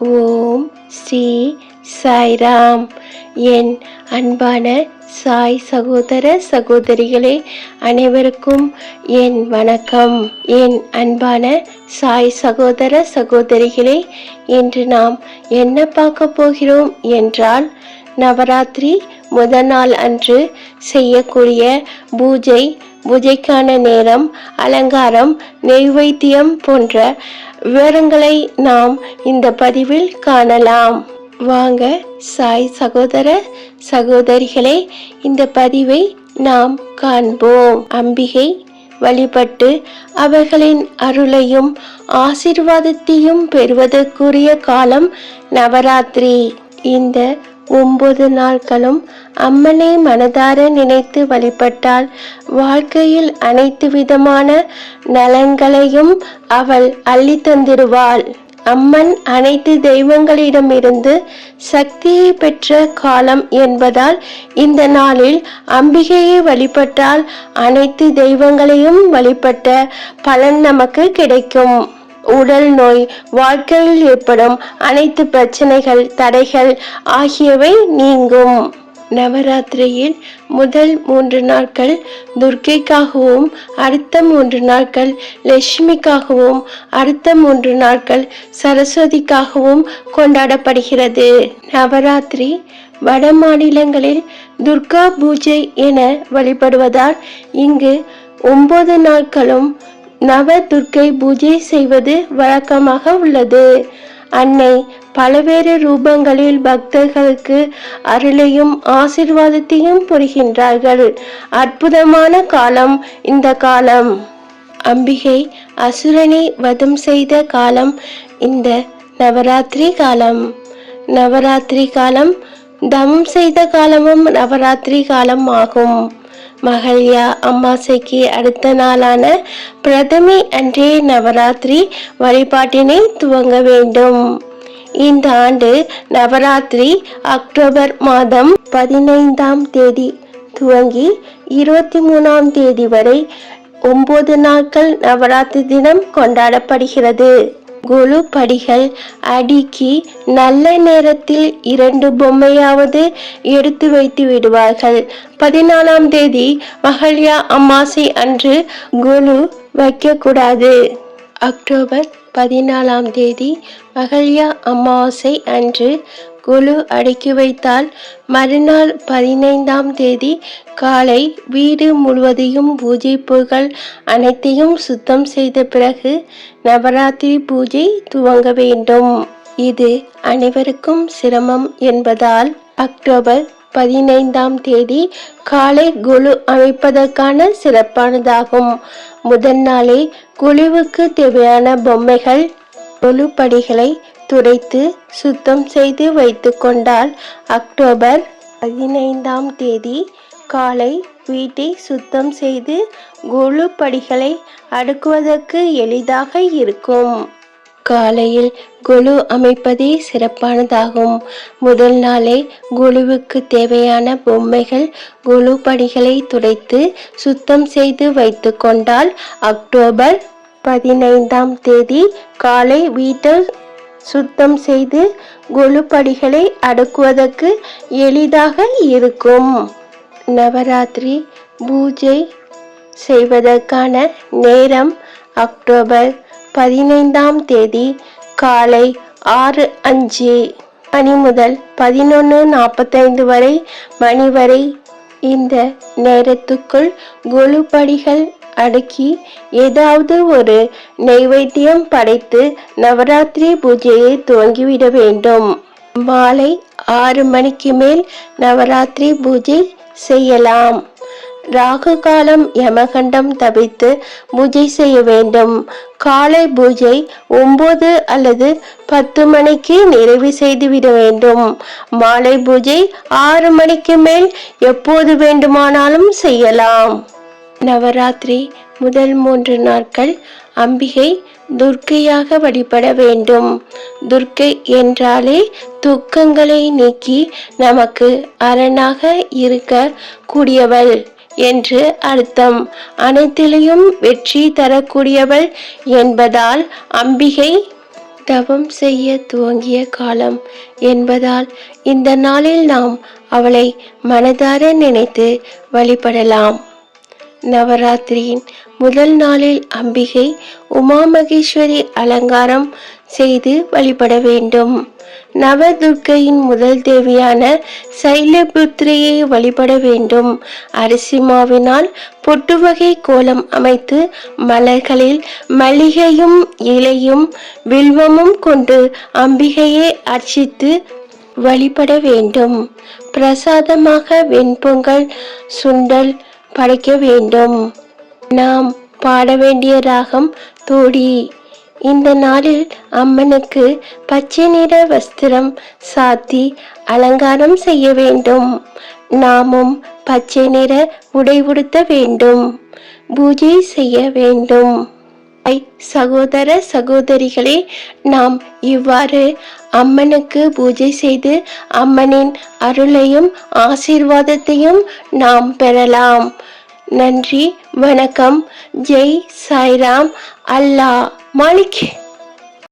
ஓம் ஸ்ரீ சாய்ராம். என் அன்பான சாய் சகோதர சகோதரிகளே அனைவருக்கும் என் வணக்கம். என் அன்பான சாய் சகோதர சகோதரிகளே இன்று நாம் என்ன பார்க்க போகிறோம் என்றால் நவராத்திரி முதல் நாள் அன்று செய்யக்கூடிய பூஜை பூஜைக்கான நேரம் அலங்காரம் நெய்வேத்தியம் போன்ற விவரங்களை நாம் இந்த பதிவில் காணலாம். வாங்க சாய் சகோதர சகோதரிகளே இந்த பதிவை நாம் காண்போம். அம்பிகை வழிபட்டு அவர்களின் அருளையும் ஆசிர்வாதத்தையும் பெறுவதற்குரிய காலம் நவராத்திரி. இந்த ஒன்பது நாட்களும் அம்மனை மனதார நினைத்து வழிபட்டால் வாழ்க்கையில் அனைத்து விதமான நலன்களையும் அவள் அள்ளி தந்திருவாள். அம்மன் அனைத்து தெய்வங்களிடமிருந்து சக்தியை பெற்ற காலம் என்பதால் இந்த நாளில் அம்பிகையை வழிபட்டால் அனைத்து தெய்வங்களையும் வழிபட்ட பலன் நமக்கு கிடைக்கும். உடல் நோய் வாழ்க்கையில் ஏற்படும் அனைத்து பிரச்சனைகள் தடைகள் ஆகியவை நீங்கும். நவராத்திரியில் முதல் மூன்று நாட்கள் துர்க்கைக்காகவும் அடுத்த மூன்று நாட்கள் லட்சுமிக்காகவும் அடுத்த மூன்று நாட்கள் சரஸ்வதிக்காகவும் கொண்டாடப்படுகிறது. நவராத்திரி வட மாநிலங்களில் துர்கா பூஜை என வழிபடுவதால் இங்கு ஒன்பது நாட்களும் நவ துர்க்கை பூஜை செய்வது வழக்கமாக உள்ளது. அன்னை பலவேறு ரூபங்களில் பக்தர்களுக்கு அருளையும் ஆசிர்வாதத்தையும் புரிகின்றார்கள். அற்புதமான காலம் இந்த காலம். அம்பிகை அசுரனை வதம் செய்த காலம் இந்த நவராத்திரி காலம். நவராத்திரி காலம் தமம் செய்த காலமும் நவராத்திரி காலம் ஆகும் மகள்யா அம்மாசைக்கு அடுத்த நாளான பிரதமி அன்றே நவராத்திரி வழிபாட்டினை துவங்க வேண்டும். இந்த ஆண்டு நவராத்திரி அக்டோபர் மாதம் பதினைந்தாம் தேதி துவங்கி இருபத்தி மூணாம் தேதி வரை ஒன்பது நாட்கள் நவராத்திரி தினம் கொண்டாடப்படுகிறது. குழு படிகள் அடுக்கி நல்ல நேரத்தில் இரண்டு பொம்மையாவது எடுத்து வைத்து விடுவார்கள். பதினாலாம் தேதி மகள்யா அம்மாசை அன்று குழு வைக்கக்கூடாது. அக்டோபர் பதினாலாம் தேதி மகள்யா அமாவாசை அன்று குழு அடக்கி வைத்தால் மறுநாள் பதினைந்தாம் தேதி காலை வீடு முழுவதையும் பூஜை பொருட்கள் அனைத்தையும் சுத்தம் செய்த பிறகு நவராத்திரி பூஜை துவங்க வேண்டும். இது அனைவருக்கும் சிரமம் என்பதால் அக்டோபர் பதினைந்தாம் தேதி காலை குழு அமைப்பதற்கான சிறப்பானதாகும். முதல் நாளே குழுவுக்கு தேவையான பொம்மைகள் கொலுப்படிகளை துடைத்து சுத்தம் செய்து வைத்து கொண்டால் அக்டோபர் பதினைந்தாம் தேதி காலை வீட்டை சுத்தம் செய்து குழு படிகளை அடுக்குவதற்கு எளிதாக இருக்கும். காலையில் குழு அமைப்பதே சிறப்பானதாகும். முதல் நாளே குழுவுக்கு தேவையான பொம்மைகள் குழு படிகளை துடைத்து சுத்தம் செய்து வைத்து கொண்டால் அக்டோபர் பதினைந்தாம் தேதி காலை வீட்டில் சுத்தம் செய்து கொலுப்படிகளை அடுக்குவதற்கு எளிதாக இருக்கும். நவராத்திரி பூஜை செய்வதற்கான நேரம் அக்டோபர் பதினைந்தாம் தேதி காலை ஆறு அஞ்சு மணி முதல் பதினொன்று நாற்பத்தைந்து வரை மணி வரை. இந்த நேரத்துக்குள் கொலுப்படிகள் அடுக்கி ஏதாவது ஒரு நைவேத்தியம் படைத்து நவராத்திரி பூஜையை துவங்கிவிட வேண்டும். மாலை ஆறு மணிக்கு மேல் நவராத்திரி பூஜை செய்யலாம். ராகு காலம் யமகண்டம் தவித்து பூஜை செய்ய வேண்டும். காலை பூஜை ஒன்பது அல்லது பத்து மணிக்கு நிறைவு செய்துவிட வேண்டும். மாலை பூஜை ஆறு மணிக்கு மேல் எப்போது வேண்டுமானாலும் செய்யலாம். நவராத்திரி முதல் மூன்று நாட்கள் அம்பிகை துர்க்கையாக வழிபட வேண்டும். துர்க்கை என்றாலே துக்கங்களை நீக்கி நமக்கு அரணாக இருக்க கூடியவள் என்று அர்த்தம். அனைத்திலையும் வெற்றி தரக்கூடியவள் என்பதால் அம்பிகை தவம் செய்ய துவங்கிய காலம் என்பதால் இந்த நாளில் நாம் அவளை மனதார நினைத்து வழிபடலாம். நவராத்திரியின் முதல் நாளில் அம்பிகை உமா மகேஸ்வரி அலங்காரம் செய்து வழிபட வேண்டும். நவதுர்க்கையின் முதல் தேவியான சைலபுத்திரியை வழிபட வேண்டும். அரிசி மாவினால் பொட்டு வகை கோலம் அமைத்து மலர்களில் மல்லிகையும் இலையும் வில்வமும் கொண்டு அம்பிகையை அர்ச்சித்து வழிபட வேண்டும். பிரசாதமாக வெண்பொங்கல் சுண்டல் படைக்க வேண்டும். நாம் பாட வேண்டிய ராகம் தோடி. இந்த நாளில் அம்மனுக்கு பச்சை நிற வஸ்திரம் சாத்தி அலங்காரம் செய்ய வேண்டும். நாமும் பச்சை நிற உடை உடுத்த வேண்டும். பூஜை செய்ய வேண்டும். ஐ சகோதர சகோதரிகளே நாம் இவ்வாறு அம்மனுக்கு பூஜை செய்து அம்மனின் அருளையும் ஆசீர்வாதத்தையும் நாம் பெறலாம். நன்றி வணக்கம். ஜெய் சாய்ராம். அல்லா மாலிக்.